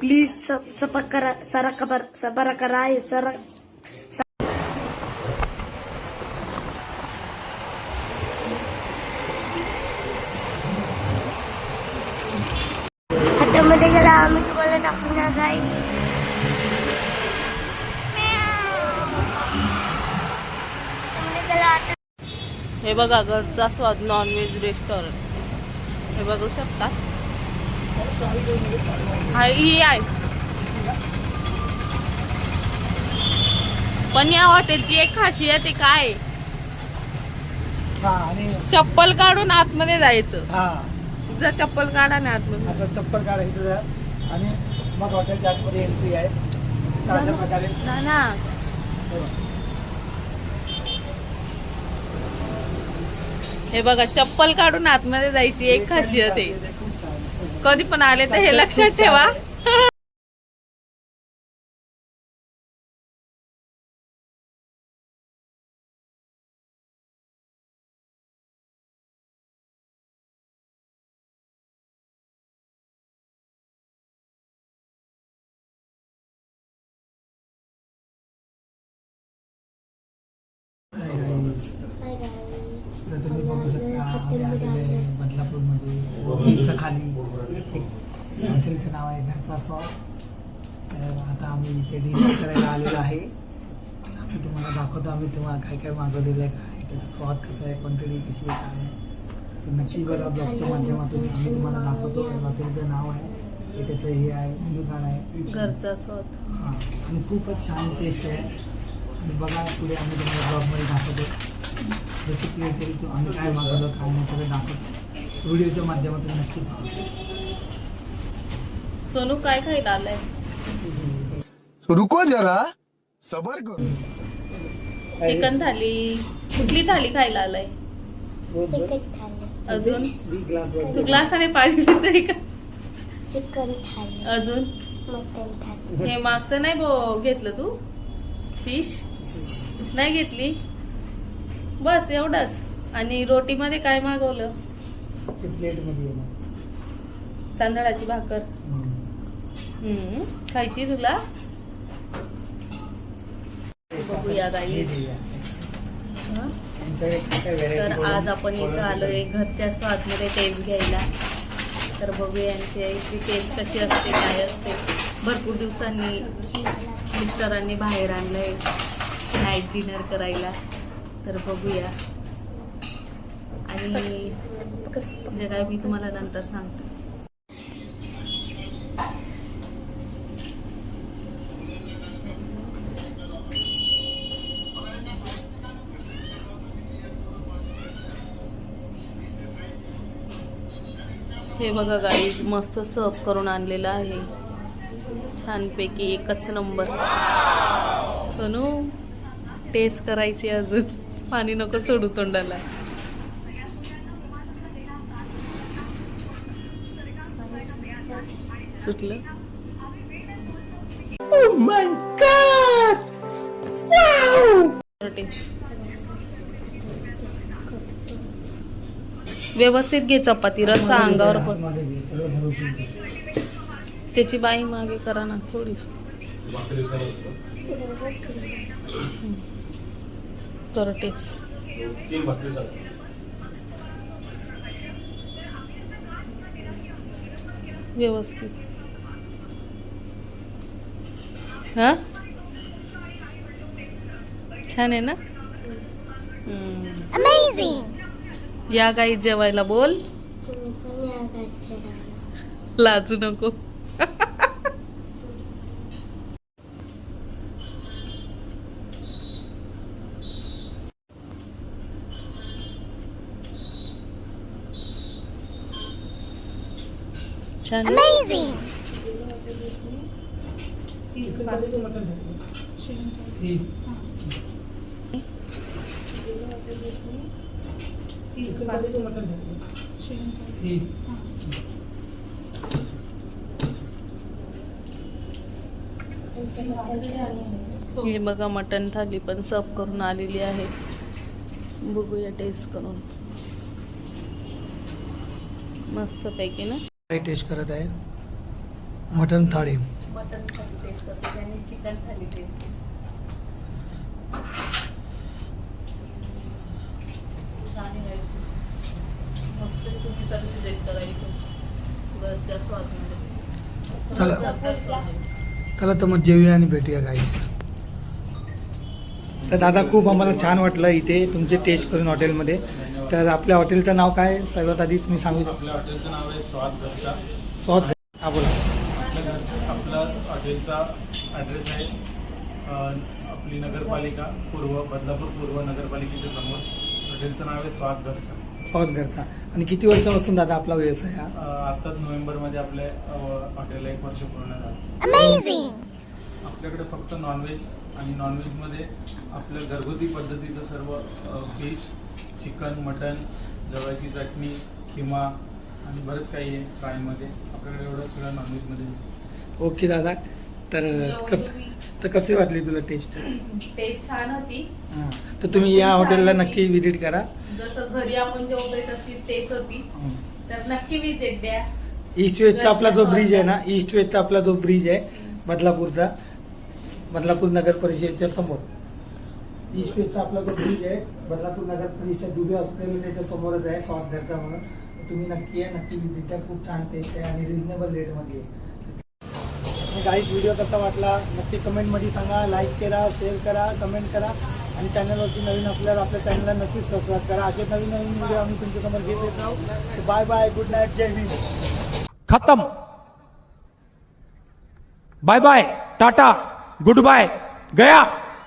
sepakara sarakabar sabarakarai sarak हातामध्ये गेला आम्ही तुम्हाला दाखवणार आहे. हातामध्ये गेला आता हे बघा घरचा स्वाद नॉनव्हेज रेस्टॉरंट हे बघू शकता? ही आहे. पण या हॉटेलची एक खासियत आहे काय? हा आणि चप्पल काढून आतमध्ये जायचं. हा. जर चप्पल काढा ना आतमध्ये. असं चप्पल काढायचं जरा आणि मग हॉटेलच्या आतमध्ये एंट्री आहे. तर अशा प्रकारे ना ना हे बघा चप्पल काढून आतमध्ये जायची एक खासियत आहे. कधी पण आले तर हे लक्षात ठेवा. आम्ही आलेले आहे बदलापूरमध्ये खाली एक हॉटेलचं नाव आहे घरचा सॉ तर आता आम्ही इथे डिनर करायला आलेलो आहे. आम्ही तुम्हाला दाखवतो आम्ही तुम्हाला काय काय मागवलेलं आहे काय त्याचा स्वाद कसा आहे क्वांटिटी कशी आहे काय आहे. तर नक्की बघा ब्लॉगच्या माध्यमातून आम्ही तुम्हाला दाखवतो हॉटेलचं नाव आहे. त्याचं हे आहे मेनू कार्ड आहे. घरचा स्वाद हां आणि खूपच छान टेस्ट आहे. आणि बघा पुढे आम्ही तुम्हाला ब्लॉगमध्ये दाखवतो. जसं क्लिअर केली की आम्ही काय मागवलं काय नाही सगळं दाखवतो. व्हिडिओच्या माध्यमातून नक्की पहा. सोनू काय खायला आलाय? रुको जरा सबर करो. चिकन थाली. कुठली थाली खायला आलाय? अजून? दी ग्लास तू ग्लासाने पाणी पितय का? चिकन थाली. अजून? मटन थाली. हे मागचं नाही बो घेतलं तू? फिश? नाही घेतली? बस एवढंच. आणि रोटीमध्ये काय मागवलं? ते प्लेटमध्ये येणार तांदळाची भाकर. हम्म. खायची तुला? बघूया तर आज आपण इथं आलोय घरच्या स्वादमध्ये टेस्ट घ्यायला. तर बघूया यांची इथली टेस्ट कशी असते काय असते. भरपूर दिवसांनी मिस्टरांनी बाहेर आणलंय. नाईट डिनर करायला. तर बघूया. आणि जे काय मी तुम्हाला नंतर सांगते. हे बघा गाईज मस्त सर्व करून आणलेलं आहे. छानपैकी एकच नंबर सोनू टेस्ट करायची अजून. पाणी नको सोडू तोंडाला. सुटलं? टेस्ट व्यवस्थित घे चपाती रस्सा अंगावर पण. त्याची बाई मागे करा ना थोडीस कर टेस्ट व्यवस्थित. हा? छान आहे ना? या काही जेवायला बोल. लाजू नको. छान ही. हे बघा मटन थाली पण सर्व करून आलेली आहे. बघूया टेस्ट करून. मस्त पैकी ना? टेस्ट करत आहे. मटन थाळी. मटन टेस्ट करते आणि चिकन टेस्ट चला. चला तर मग जेवूया आणि भेटूया काही तर दादा खूप आम्हाला छान वाटलं इथे तुमचे टेस्ट करून हॉटेलमध्ये तर आपल्या हॉटेलचं नाव काय? सर्वात आधी तुम्ही सांगू शकता. आपल्या हॉटेलचं नाव आहे स्वाद घरचा. स्वाद हा बोला. आपल्या घर आपलं हॉटेलचा ॲड्रेस आहे अ, आपली नगरपालिका पूर्व बदलापूर पूर्व नगरपालिकेच्या समोर. हॉटेलचं नाव आहे स्वाद घरचा. स्वाद घरचा. आणि किती वर्षापासून दादा आपला व्यवसाय हा? अ, आत्ताच नोव्हेंबरमध्ये आपल्या अ, हॉटेलला एक वर्ष पूर्ण झालं! आपल्याकडे फक्त नॉनव्हेज आणि नॉनव्हेजमध्ये आपल्या घरगुती पद्धतीचं सर्व फिश चिकन मटन जवळची चटणी किमा आणि बरंच काही आहे फ्रायमध्ये. आपल्याकडे एवढं सगळं नॉनव्हेजमध्ये ओके दादा. तर कस तर कशी वाटली तुला टेस्ट टेस्ट छान होती. हां. तर तुम्ही या हॉटेलला नक्की विजिट करा. जसं घरी आपण जेवतोय तशी टेस्ट होती. तर नक्की विजिट द्या. ईस्ट वेस्टचा आपला जो ब्रिज आहे ना ईस्ट वेस्टचा आपला जो ब्रिज आहे बदलापूरचा बदलापूर नगर परिषदेच्या समोर. ईस्ट वेस्टचा आपला जो ब्रिज आहे बदलापूर नगर परिषद दुबे हॉस्पिटल त्याच्या समोरच आहे स्वाद घरचा म्हणून तुम्ही नक्की आहे नक्की विज़िट द्या खूप छान टेस्ट आहे आणि रिजनेबल रेटमध्ये आहे काही व्हिडिओ कसा वाटला नक्की कमेंटमध्ये सांगा लाईक करा शेअर करा कमेंट करा। आणि चॅनलवरती नवीन असल्यावर आपल्या चॅनलला नक्कीच सबस्क्राईब करा. असे नवीन नवीन व्हिडिओ आम्ही तुमच्यासमोर घेत येत राहू. बाय बाय गुड नाईट जय हिंद. खत्म. Bye bye Tata goodbye गया.